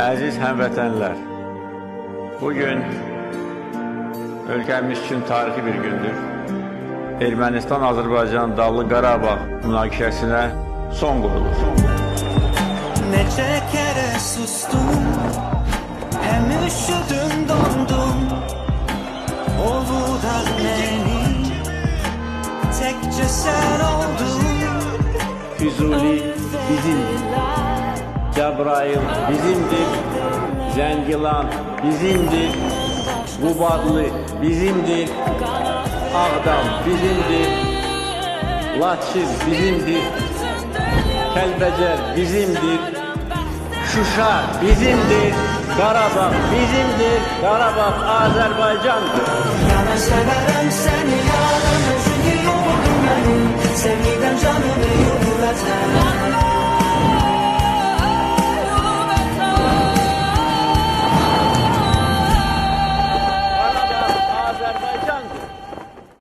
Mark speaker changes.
Speaker 1: Əziz həmvətənlər, bugün ölkəmiz üçün tarixi bir gündür. Ermənistan-Azərbaycan Dağlı Qarabağ münaqişəsinə son qoyulur.
Speaker 2: Nece kere sustum Hem üşüdüm dondum da beni Tekçe sen oldun
Speaker 1: Füzuli bizimdir. Cəbrayıl bizimdir. Zəngilan bizimdir. Qubadlı bizimdir. Ağdam bizimdir. Laçin bizimdir. Kəlbəcər bizimdir. Şuşa bizimdir. Qarabağ bizimdir. Qarabağ Azərbaycandır.
Speaker 2: Yana severim seni yalan Çünkü yoruldum beni Sevgiden canımı yürüten